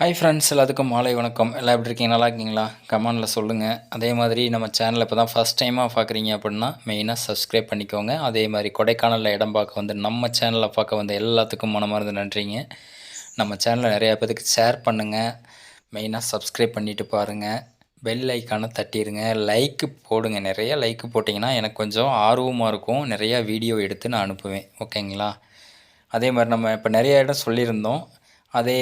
Hi friends எல்லாத்துக்கும் மாலை வணக்கம். எல்லாம் எப்படி இருக்கீங்க? நல்லா இருக்கீங்களா? கமெண்டில் சொல்லுங்கள் அதே மாதிரி நம்ம சேனலை இப்போ தான் ஃபஸ்ட் டைமாக பார்க்குறீங்க அப்படின்னா மெயினாக சப்ஸ்கிரைப் பண்ணிக்கோங்க. அதே மாதிரி கொடைக்கானலில் இடம் பார்க்க வந்து நம்ம சேனலில் பார்க்க வந்து எல்லாத்துக்கும் மனமார்ந்து நன்றிங்க. நம்ம சேனலை நிறையா பேருக்கு ஷேர் பண்ணுங்கள் மெயினாக சப்ஸ்கிரைப் பண்ணிவிட்டு பாருங்கள் பெல் ஐக்கானை தட்டிடுங்க லைக்கு போடுங்க. நிறையா லைக்கு போட்டிங்கன்னா எனக்கு கொஞ்சம் ஆர்வமாக இருக்கும். நிறையா வீடியோ எடுத்து நான் அனுப்புவேன். ஓகேங்களா அதே மாதிரி நம்ம இப்போ நிறைய இடம் சொல்லியிருந்தோம். அதே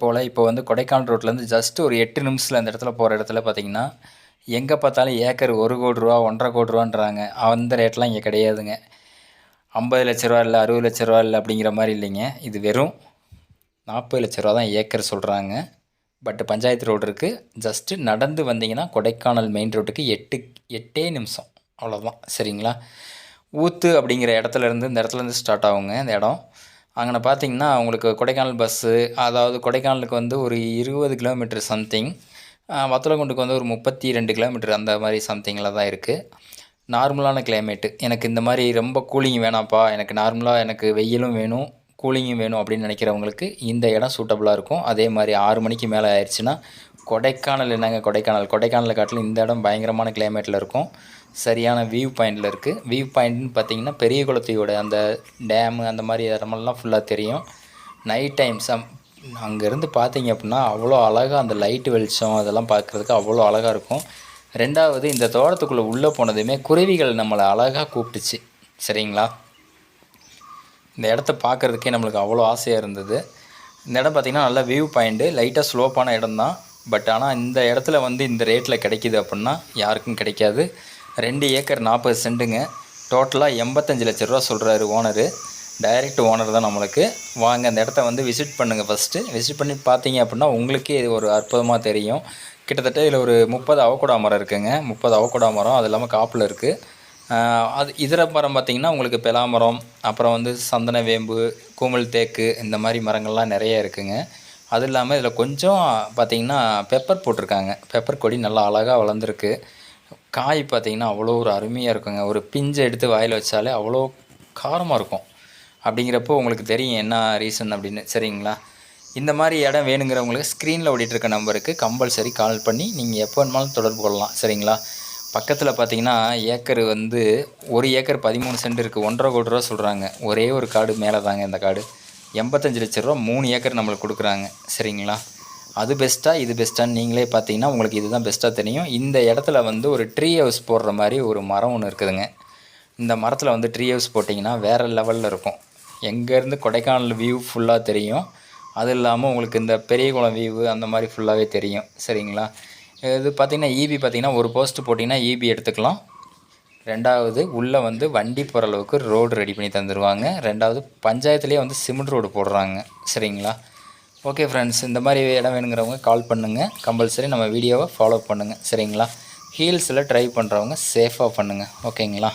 போல் இப்போ வந்து கொடைக்கானல் ரோட்லேருந்து ஜஸ்ட் ஒரு எட்டு நிமிஷத்தில் அந்த இடத்துல போகிற இடத்துல பார்த்தீங்கன்னா எங்கே பார்த்தாலும் ஏக்கர் ஒரு கோடி ரூபா ஒன்றரை கோடி ரூபான்றாங்க. அந்த ரேட்லாம் இங்கே கிடையாதுங்க. ஐம்பது லட்ச ரூபா இல்லை அறுபது லட்ச ரூபா இல்லை அப்படிங்கிற மாதிரி இல்லைங்க. இது வெறும் நாற்பது லட்ச ரூபா தான் ஏக்கர் சொல்கிறாங்க பட் பஞ்சாயத்து ரோடு இருக்குது ஜஸ்ட்டு நடந்து வந்தீங்கன்னா கொடைக்கானல் மெயின் ரோட்டுக்கு எட்டு எட்டே நிமிஷம். அவ்வளோதான் சரிங்களா? ஊத்து அப்படிங்கிற இடத்துலேருந்து இந்த இடத்துலேருந்து ஸ்டார்ட் ஆகுங்க. இந்த இடம். அங்கே பார்த்தீங்கன்னா உங்களுக்கு கொடைக்கானல் பஸ்ஸு அதாவது கொடைக்கானலுக்கு வந்து ஒரு இருபது கிலோமீட்டர் சம்திங் வத்தலகுண்டுக்கு வந்து ஒரு முப்பத்தி ரெண்டு கிலோமீட்டர் அந்த மாதிரி சம்திங்கில் தான் இருக்குது நார்மலான கிளைமேட்டு எனக்கு இந்த மாதிரி ரொம்ப கூலிங் வேணாம்ப்பா. எனக்கு நார்மலாக எனக்கு வெயிலும் வேணும் கூலிங்கும் வேணும் அப்படின்னு நினைக்கிறவங்களுக்கு இந்த இடம் சூட்டபுளாக இருக்கும். அதே மாதிரி ஆறு மணிக்கு மேலே ஆயிடுச்சுன்னா கொடைக்கானல் என்னங்க கொடைக்கானல்? கொடைக்கானலை காட்டிலும் இந்த இடம் பயங்கரமான கிளைமேட்டில் இருக்கும். சரியான வியூ பாயிண்டில் இருக்குது வியூ பாயிண்ட்னு பார்த்தீங்கன்னா பெரிய குளத்தையோட அந்த டேமு அந்த மாதிரி இடமெல்லாம் ஃபுல்லாக தெரியும். நைட் டைம் சம் அங்கேருந்து பார்த்தீங்க அப்படின்னா அவ்வளோ அழகாக அந்த லைட்டு வெளிச்சம் அதெல்லாம் பார்க்குறதுக்கு அவ்வளோ அழகாக இருக்கும். ரெண்டாவது இந்த தோட்டத்துக்குள்ளே உள்ளே போனதுமே குருவிகள் நம்மளை அழகாக கூப்பிட்டுச்சு. சரிங்களா? இந்த இடத்த பார்க்குறதுக்கே நம்மளுக்கு அவ்வளோ ஆசையாக இருந்தது. இந்த இடம் பார்த்திங்கன்னா நல்ல வியூ பாயிண்ட்டு லைட்டாக ஸ்லோப்பான இடம் தான் பட் ஆனால் இந்த இடத்துல வந்து இந்த ரேட்டில் கிடைக்கிது அப்படின்னா யாருக்கும் கிடைக்காது. ரெண்டு ஏக்கர் நாற்பது சென்ட்டுங்க டோட்டலாக எண்பத்தஞ்சு லட்ச ரூபா சொல்கிறாரு ஓனரு. டைரக்ட் ஓனர் தான் நம்மளுக்கு. வாங்க அந்த இடத்த வந்து விசிட் பண்ணுங்கள் ஃபஸ்ட்டு விசிட் பண்ணி பார்த்தீங்க அப்படின்னா உங்களுக்கே இது ஒரு அற்புதமாக தெரியும். கிட்டத்தட்ட இதில் ஒரு முப்பது அவக்கூடா மரம் இருக்குங்க. முப்பது அவக்கூடா மரம். அது இல்லாமல் காப்பில் இருக்குது அது இதர மரம் பார்த்திங்கன்னா உங்களுக்கு பெலாமரம் அப்புறம் வந்து சந்தன வேம்பு கூமல் தேக்கு இந்த மாதிரி மரங்கள்லாம் நிறைய இருக்குங்க. அது இல்லாமல் இதில் கொஞ்சம் பார்த்திங்கன்னா பெப்பர் போட்டிருக்காங்க. பெப்பர் கொடி நல்லா அழகாக வளர்ந்துருக்கு. காய் பார்த்திங்கன்னா அவ்வளோ ஒரு அருமையாக இருக்குங்க. ஒரு பிஞ்சை எடுத்து வாயில் வச்சாலே அவ்வளோ காரமாக இருக்கும். அப்படிங்கிறப்போ உங்களுக்கு தெரியும் என்ன ரீசன் அப்படின்னு. சரிங்களா? இந்த மாதிரி இடம் வேணுங்கிறவங்களுக்கு ஸ்க்ரீனில் ஓடிட்டுருக்க நம்பருக்கு கம்பல்சரி கால் பண்ணி நீங்கள் எப்போ வேணுமாலும் தொடர்பு கொள்ளலாம். சரிங்களா? பக்கத்தில் பார்த்தீங்கன்னா ஏக்கர் வந்து ஒரு ஏக்கர் பதிமூணு சென்ட் இருக்குது ஒன்றரை கோடி ரூபா சொல்கிறாங்க ஒரே ஒரு காடு மேலே தாங்க இந்த காடு. எண்பத்தஞ்சு லட்ச ரூபா மூணு ஏக்கர் நம்மளுக்கு கொடுக்குறாங்க. சரிங்களா? அது பெஸ்ட்டாக இது பெஸ்ட்டான்னு நீங்களே பார்த்தீங்கன்னா உங்களுக்கு இதுதான் பெஸ்ட்டாக தெரியும். இந்த இடத்துல வந்து ஒரு ட்ரீ ஹவுஸ் போடுற மாதிரி ஒரு மரம் ஒன்று இருக்குதுங்க. இந்த மரத்தில் வந்து ட்ரீ ஹவுஸ் போட்டிங்கன்னா வேறு லெவலில் இருக்கும். எங்கேருந்து கொடைக்கானல் வியூ ஃபுல்லாக தெரியும். அது இல்லாமல் உங்களுக்கு இந்த பெரிய குளம் வியூ அந்த மாதிரி ஃபுல்லாகவே தெரியும். சரிங்களா? இது பார்த்திங்கன்னா ஈபி பார்த்திங்கன்னா ஒரு போஸ்ட்டு போட்டிங்கன்னா ஈபி எடுத்துக்கலாம். ரெண்டாவது உள்ளே வந்து வண்டி போகிற அளவுக்கு ரோடு ரெடி பண்ணி தந்துடுவாங்க ரெண்டாவது பஞ்சாயத்துலேயே வந்து சிமெண்ட் ரோடு போடுறாங்க. சரிங்களா? ஓகே ஃப்ரெண்ட்ஸ் இந்த மாதிரி இடம் வேணுங்கிறவங்க கால் பண்ணுங்கள் கம்பல்சரி நம்ம வீடியோவை ஃபாலோ பண்ணுங்கள் சரிங்களா? ஹீல்ஸில் ட்ரை பண்ணுறவங்க சேஃபாக பண்ணுங்கள் ஓகேங்களா